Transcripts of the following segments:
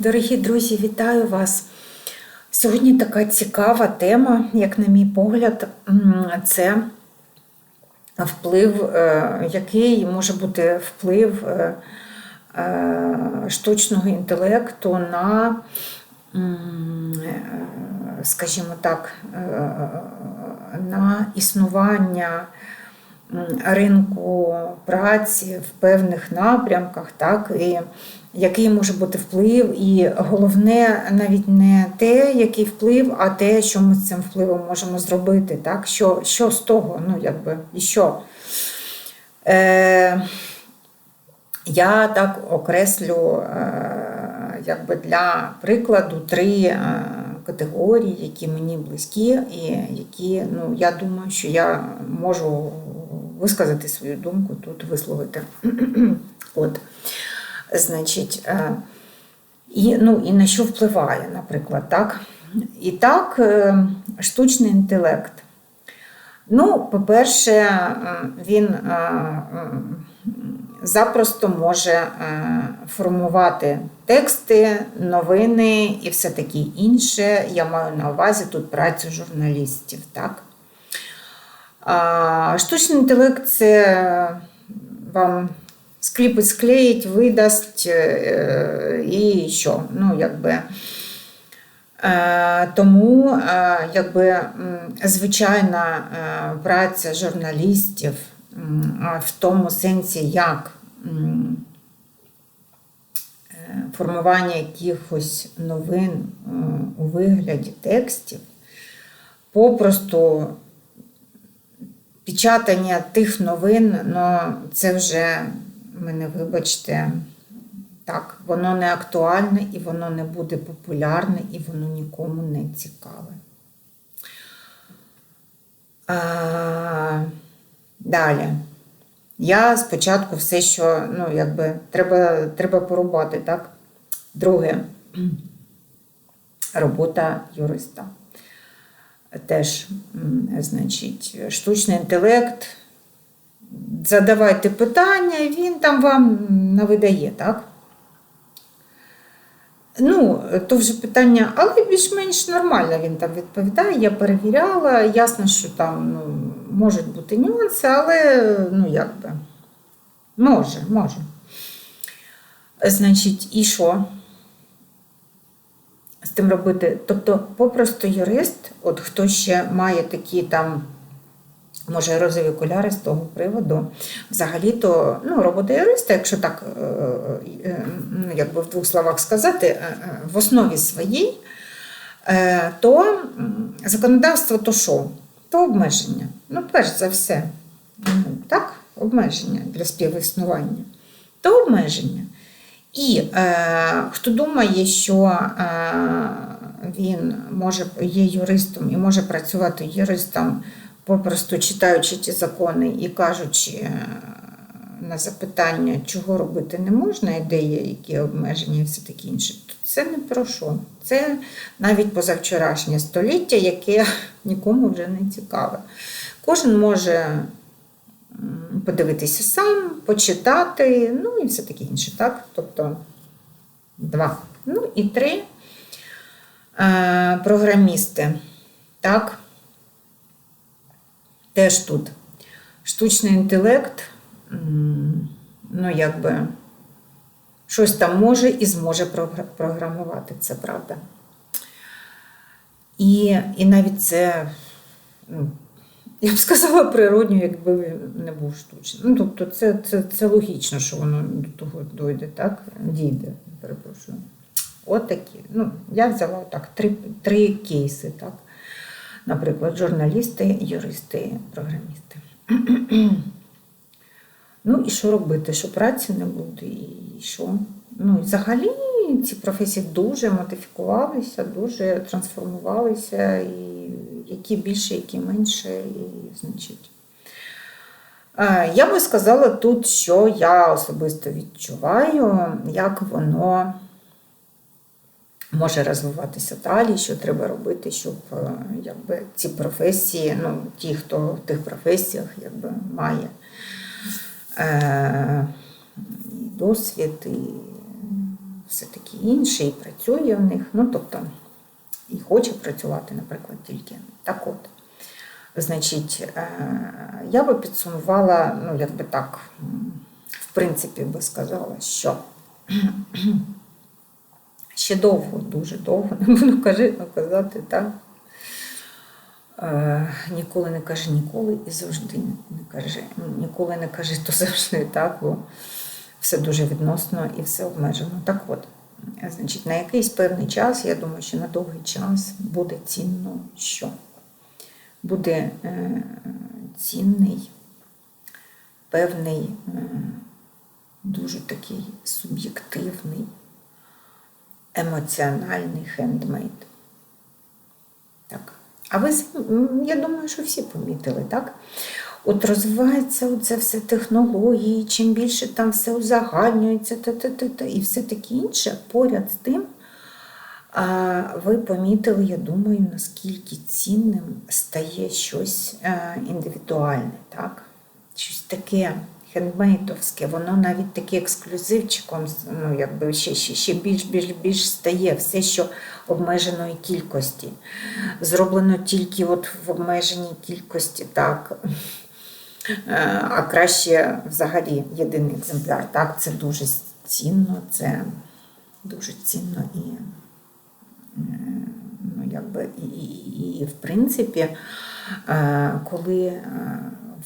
Дорогі друзі, вітаю вас. Сьогодні така цікава тема, як на мій погляд, це вплив, е, який може бути вплив е, е, штучного інтелекту на, скажімо так, на існування ринку праці в певних напрямках, так, і який може бути вплив, і головне навіть не те, який вплив, а те, що ми з цим впливом можемо зробити. Так? Що, що з того, ну, якби, і що. Е, я так окреслю е, якби для прикладу три е, категорії, які мені близькі, і які, ну, я думаю, що я можу висказати свою думку тут, висловити. От. Значить, і, ну, і на що впливає, наприклад, так? І так, е, штучний інтелект. Ну, по-перше, е, він запросто може формувати тексти, новини і все таке інше. Я маю на увазі тут працю журналістів. Так? Штучний інтелект це вам скліпить, склеїть, видасть е, і що. Ну, якби. Е, Тому е, якби, звичайна е, праця журналістів в тому сенсі, як е, формування якихось новин е, у вигляді текстів, попросту печатання тих новин, ну, це вже, мене вибачте, так, воно не актуальне і воно не буде популярне, і воно нікому не цікаве. А, далі. Я спочатку все, що ну, якби, треба, треба порубати, так? Друге, робота юриста. Теж, значить, штучний інтелект. Задавайте питання, він там вам навидає, так? Ну, то вже питання, але більш-менш нормально він там відповідає. Я перевіряла. Ясно, що там ну, можуть бути нюанси, але ну як би, може, може. Значить, і що? З тим робити? Тобто, попросту юрист, от хто ще має такі там. Може, розові окуляри з того приводу. Взагалі-то ну, робота юриста, якщо так е, е, ну, якби в двох словах сказати, е, в основі своїй, то законодавство то що? То обмеження. Ну, перш за все, ну, так, обмеження для співіснування. То обмеження. І е, хто думає, що е, він може є юристом і може працювати юристом, попросту читаючи ті закони і кажучи е, на запитання, чого робити не можна, і які обмеження і все таке інше, то це не про що. Це навіть позавчорашнє століття, яке нікому вже не цікаве. Кожен може подивитися сам, почитати, ну і все таке інше. Так? Тобто два. Ну і три е, програмісти. Так? Теж тут штучний інтелект, ну, якби, щось там може і зможе програмувати, це правда. І, і навіть це, ну, я б сказала, природньо, якби не був штучним. Ну, тобто, це, це, це логічно, що воно до того дойде, так? Дійде, перепрошую. От такі. Ну, я взяла так три, три кейси, так? Наприклад, журналісти, юристи, програмісти. ну і що робити? Що праці не буде, і що? Ну, і взагалі ці професії дуже модифікувалися, дуже трансформувалися, і які більше, які менше, і значить. Е, Я би сказала тут, що я особисто відчуваю, як воно може розвиватися далі, що треба робити, щоб е, якби, ці професії, ну, ті, хто в тих професіях якби, має е, досвід, і все-таки інший, і працює в них. Ну, тобто, і хоче працювати, наприклад, тільки. Так от. Значить, е, я би підсумувала, ну, якби так, в принципі, би сказала, що ще довго, дуже довго, не буду казати, так. Е, Ніколи не кажи ніколи і завжди не кажи. Ніколи не кажи, то завжди так, бо все дуже відносно і все обмежено. Так от, значить, на якийсь певний час, я думаю, що на довгий час буде цінно що? Буде е, цінний, певний, е, дуже такий суб'єктивний, емоціональний хендмейд. Так. А ви, я думаю, що всі помітили, так? От розвивається оце все технології, чим більше там все узагальнюється, та, та, та, та, і все таке інше, поряд з тим, а, ви помітили, я думаю, наскільки цінним стає щось е, індивідуальне, так? Щось таке хендмейтовське, воно навіть таке ексклюзивчиком, ну, якби ще, ще, ще більш, більш, більш стає все, що обмеженої кількості. Зроблено тільки от в обмеженій кількості, так. Е, А краще взагалі єдиний екземпляр. Так, це дуже цінно, це дуже цінно і, е, ну, якби, і, і, і в принципі, е, коли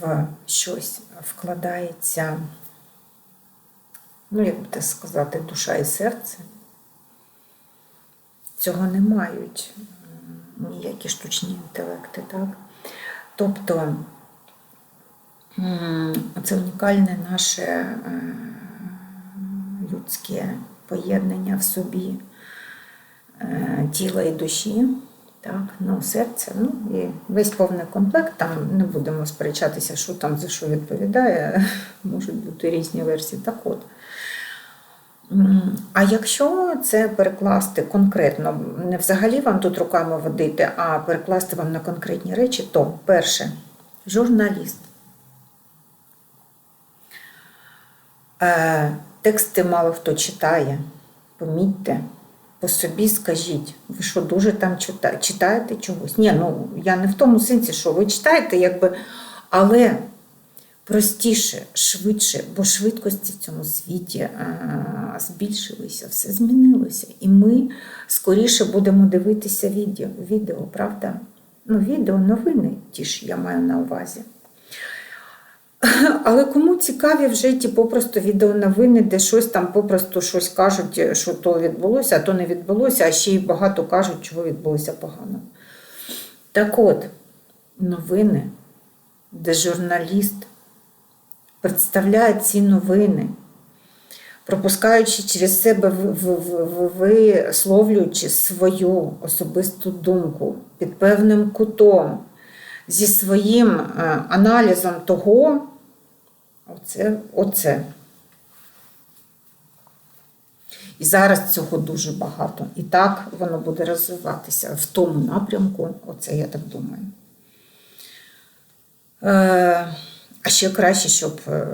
в щось вкладається, ну, як би так сказати, душа і серце, цього не мають ніякі штучні інтелекти. Так? Тобто це унікальне наше е, людське поєднання в собі е, тіла і душі. Так, ну, серце, ну і весь повний комплект, там не будемо сперечатися, що там за що відповідає, можуть бути різні версії. Так от. А якщо це перекласти конкретно, не взагалі вам тут руками водити, а перекласти вам на конкретні речі, то перше, журналіст. Тексти мало хто читає. Помітьте, по собі скажіть, ви що дуже там читаєте чогось? Ні, ну я не в тому сенсі, що ви читаєте, якби, але простіше, швидше, бо швидкості в цьому світі е, збільшилися, все змінилося. І ми скоріше будемо дивитися відео, відео правда? Ну, відео, новини, ті ж я маю на увазі. Але кому цікаві вже ті попросту відеоновини, де щось там попросту щось кажуть, що то відбулося, а то не відбулося, а ще й багато кажуть, чого відбулося погано. Так от, новини, де журналіст представляє ці новини, пропускаючи через себе, висловлюючи свою особисту думку під певним кутом, зі своїм е, аналізом того, оце, оце. І зараз цього дуже багато. І так воно буде розвиватися в тому напрямку, оце я так думаю. Е, а ще краще, щоб е,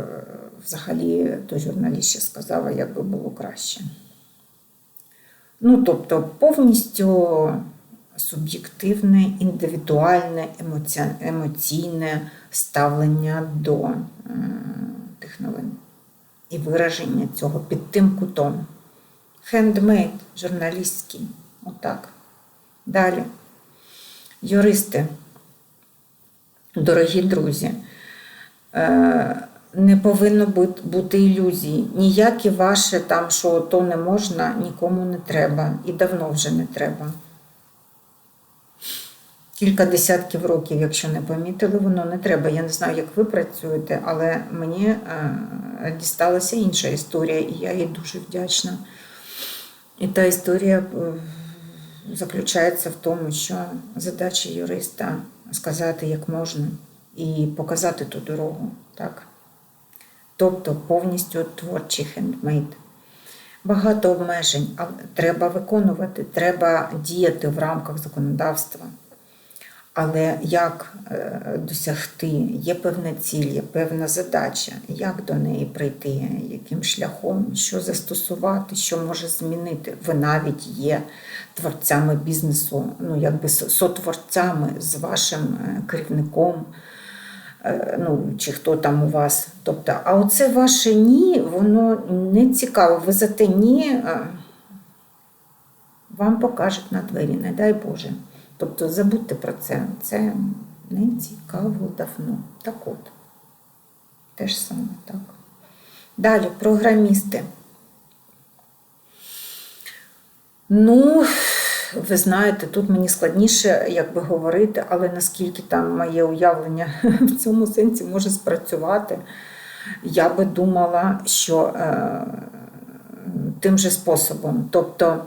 взагалі той журналіст ще сказала, як би було краще. Ну, тобто, повністю суб'єктивне, індивідуальне, емоційне ставлення до е, тих новин і вираження цього під тим кутом. Хендмейд, журналістський, отак. Далі. Юристи, дорогі друзі, е, не повинно бути, ілюзій. Ніякі ваші там, що то не можна, нікому не треба. І давно вже не треба. Кілька десятків років, якщо не помітили, воно не треба. Я не знаю, як ви працюєте, але мені е, дісталася інша історія, і я їй дуже вдячна. І та історія е, заключається в тому, що задача юриста сказати як можна і показати ту дорогу. Так? Тобто повністю творчий хендмейд. Багато обмежень, але треба виконувати, треба діяти в рамках законодавства. Але як е, досягти, є певна ціль, є певна задача, як до неї прийти, яким шляхом, що застосувати, що може змінити. Ви навіть є творцями бізнесу, ну якби сотворцями з вашим е, керівником, е, ну чи хто там у вас. Тобто, а оце ваше ні, воно не цікаво. Ви за те ні. вам покажуть на двері, не дай Боже. Тобто забудьте про це. Це не цікаво давно. Так от. Те ж саме, так. Далі, програмісти. Ну, ви знаєте, тут мені складніше якби говорити, але наскільки там моє уявлення в цьому сенсі може спрацювати, я би думала, що е, тим же способом. Тобто,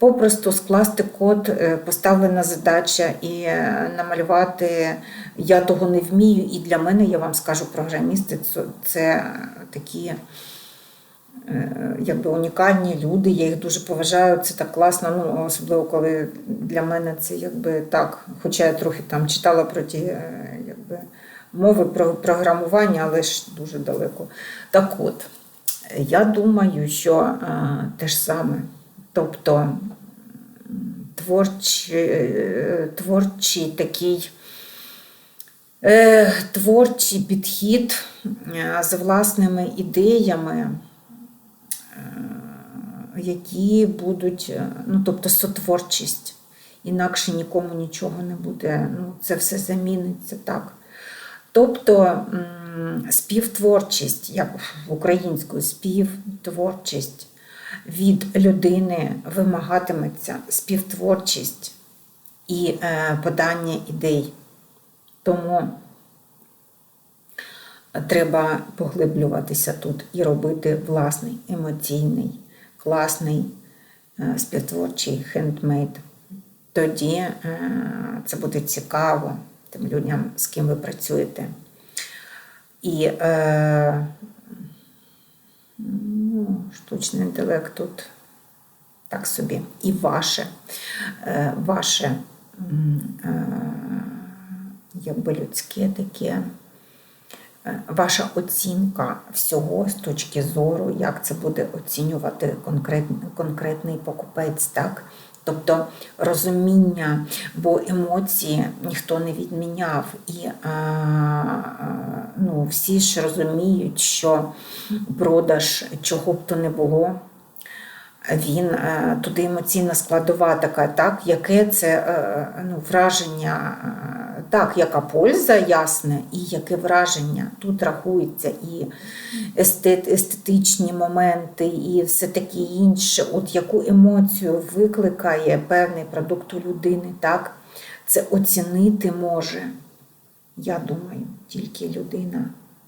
попросту скласти код, е, поставлена задача і е, намалювати я того не вмію. І для мене, я вам скажу, програмісти це, такі е, якби унікальні люди. Я їх дуже поважаю. Це так класно. Ну, особливо коли для мене це якби так. Хоча я трохи там читала про ті якби, мови про програмування, але ж дуже далеко. Так от, я думаю, що е, те ж саме. Тобто творчий, е, творчий такий е, творчий підхід е, з власними ідеями, які будуть, ну тобто сотворчість. Інакше нікому нічого не буде. Ну, це все заміниться так. Тобто співтворчість, як українською співтворчість від людини вимагатиметься співтворчість і е, подання ідей. Тому треба поглиблюватися тут і робити власний емоційний, класний е, співтворчий хендмейд. Тоді е, це буде цікаво тим людям, з ким ви працюєте. І е, ну, штучний інтелект тут так собі. І ваше, е, ваше е, якби людське таке. е, Ваша оцінка всього з точки зору, як це буде оцінювати конкретний, конкретний покупець, так? Тобто розуміння, бо емоції ніхто не відміняв, і а, а, ну, всі ж розуміють, що продаж чого б то не було, він е, туди емоційна складова така, так, яке це е, ну, враження, е, так, яка польза, ясне, і яке враження. Тут рахується і естет, естетичні моменти, і все таке інше. От яку емоцію викликає певний продукт у людини, так, це оцінити може. Я думаю, тільки людина.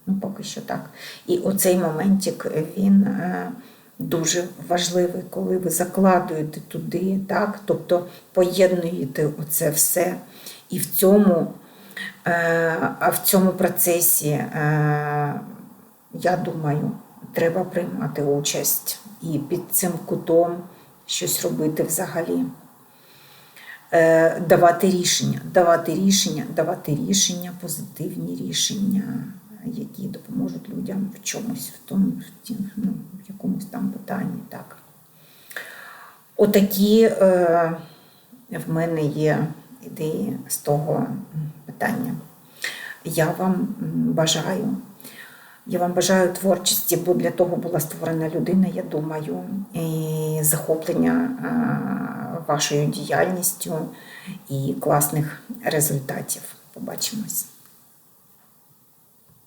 Ну, поки що так. І оцей моментик він е, дуже важливий, коли ви закладуєте туди, так? тобто поєднуєте оце все. І в цьому, е, в цьому процесі, е, я думаю, треба приймати участь і під цим кутом щось робити взагалі. Е, давати рішення, давати рішення, давати рішення, позитивні рішення, які допоможуть людям в чомусь, в тому, ну, в якомусь там питанні. Так. Отакі е, в мене є ідеї з того питання. Я вам бажаю. Я вам бажаю творчості, бо для того була створена людина, я думаю, і захоплення вашою діяльністю і класних результатів. Побачимось.